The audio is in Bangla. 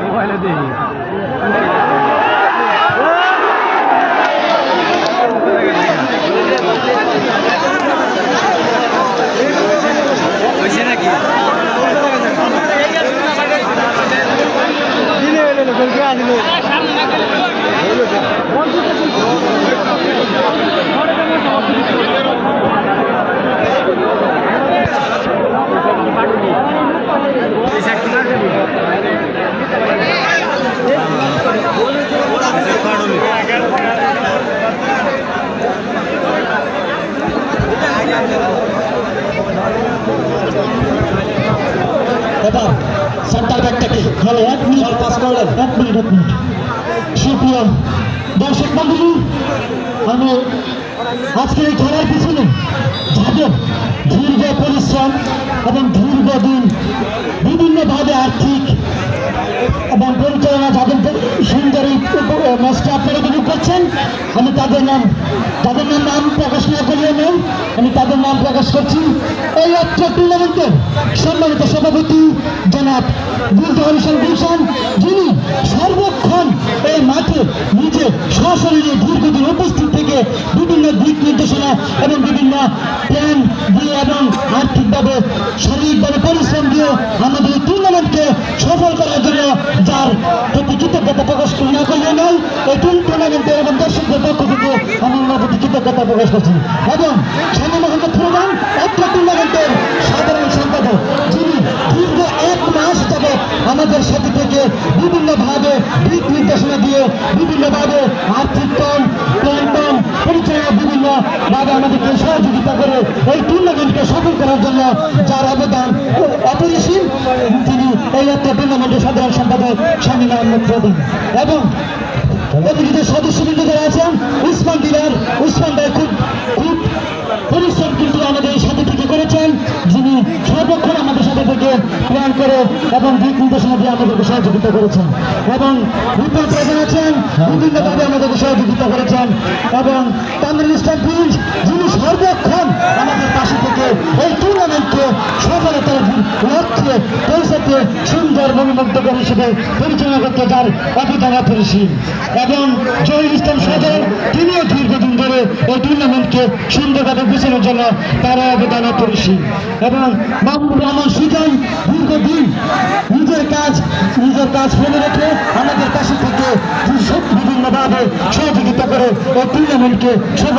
মোবাইলে দেখি Thank you. এবার সেন্টার ব্যাগটাকে হ্যালো এক মিনিট পাস করলেন। এক মিনিট এক মিনিট। সুপ্রিয় দর্শক মন্ডলী আমি আজকের এই খেলার পিছনে যাদের দীর্ঘ পরিশ্রম এবং দীর্ঘ দিন বিভিন্নভাবে আর্থিক এবং পরিচালনা যাদের সুন্দর এই ম্যাচটা আপনারা উপভোগ করছেন। আমি তাদের নাম তাদের নাম নাম প্রকাশ না করলেও নেই আমি তাদের নাম প্রকাশ করছি। এই অত্র টুর্নামেন্টের সম্মানিত সভাপতি জনাব হরিশন গুলশান যিনি সর্বক্ষণ এই মাঠে নিজে সশরীরে দীর্ঘদিন উপস্থিত থেকে বিভিন্ন দিক নির্দেশনা এবং বিভিন্ন প্ল্যান দিয়ে এবং আর্থিকভাবে, শারীরিকভাবে পরিশ্রম দিয়ে আমাদের এই টুর্নামেন্টকে সফল করার জন্য যার কৃতজ্ঞতা প্রকাশ করছি। এবং স্বামী মোহাম্মদ প্রধান একটা টুর্নামেন্টের সাধারণ সম্পাদক, যিনি দীর্ঘ এক মাস যাবৎ আমাদের সাথে থেকে বিভিন্নভাবে দিক নির্দেশনা দিয়ে বিভিন্নভাবে আর্থিক কম প্ল্যান কম পরিচালনা বিভিন্নভাবে আমাদেরকে সহযোগিতা করে এই টুর্নামেন্টকে সফল করার জন্য যার অবদান অপরিসীম, তিনি এই একটা টুর্নামেন্টের সাধারণ সম্পাদক স্বামী প্রধান এবং অতিরিক্ত সদস্যবৃন্দ যারা আছেন, উসমান দিলার সর্বক্ষণ আমাদের সাথে থেকে প্ল্যান করে এবং দিক নির্দেশনা দিয়ে আমাদেরকে সহযোগিতা করেছেন। এবং প্রধান আছেন, বিভিন্নভাবে আমাদেরকে সহযোগিতা করেছেন এবং তামিল ইসলাম প্রিন্স যিনি সর্বক্ষণ আমাদের পাশে থেকে এই টুর্নামেন্টকে সফলতার লক্ষ্যে পৌঁছাতে সুন্দর মনোমুগ্ধকর হিসেবে পরিচালনা করতে যার অবদান অপরিসীম। এবং জহির ইসলাম সদর, তিনিও দীর্ঘদিন ধরে এই টুর্নামেন্টকে সুন্দরভাবে গুছানোর জন্য তার অবদান অপরিসীম। এবং মাহমুদ রহমান সুজন দীর্ঘদিন নিজের কাজ নিজের কাজ ফেলে রেখে আমাদের কাছে থেকে বিভিন্নভাবে সহযোগিতা করে এই টুর্নামেন্টকে সফল